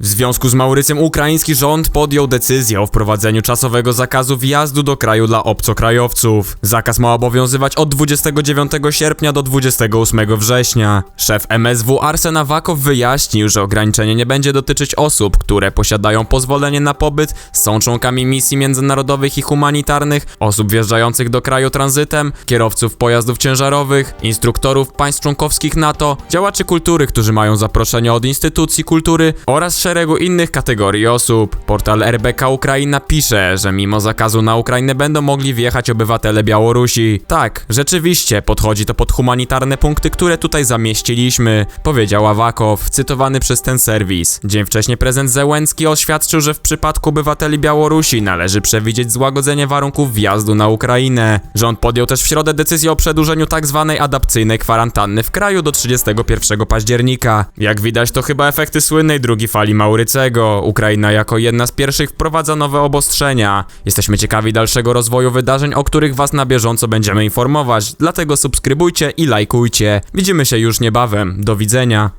W związku z Maurycjem ukraiński rząd podjął decyzję o wprowadzeniu czasowego zakazu wjazdu do kraju dla obcokrajowców. Zakaz ma obowiązywać od 29 sierpnia do 28 września. Szef MSW Arsen Awakow wyjaśnił, że ograniczenie nie będzie dotyczyć osób, które posiadają pozwolenie na pobyt, są członkami misji międzynarodowych i humanitarnych, osób wjeżdżających do kraju tranzytem, kierowców pojazdów ciężarowych, instruktorów państw członkowskich NATO, działaczy kultury, którzy mają zaproszenie od instytucji kultury oraz szeregu innych kategorii osób. Portal RBK Ukraina pisze, że mimo zakazu na Ukrainę będą mogli wjechać obywatele Białorusi. Tak, rzeczywiście, podchodzi to pod humanitarne punkty, które tutaj zamieściliśmy, powiedział Awakow, cytowany przez ten serwis. Dzień wcześniej prezydent Zełenski oświadczył, że w przypadku obywateli Białorusi należy przewidzieć złagodzenie warunków wjazdu na Ukrainę. Rząd podjął też w środę decyzję o przedłużeniu tzw. adapcyjnej kwarantanny w kraju do 31 października. Jak widać, to chyba efekty słynnej drugiej fali Maurycego. Ukraina jako jedna z pierwszych wprowadza nowe obostrzenia. Jesteśmy ciekawi dalszego rozwoju wydarzeń, o których Was na bieżąco będziemy informować, dlatego subskrybujcie i lajkujcie. Widzimy się już niebawem. Do widzenia.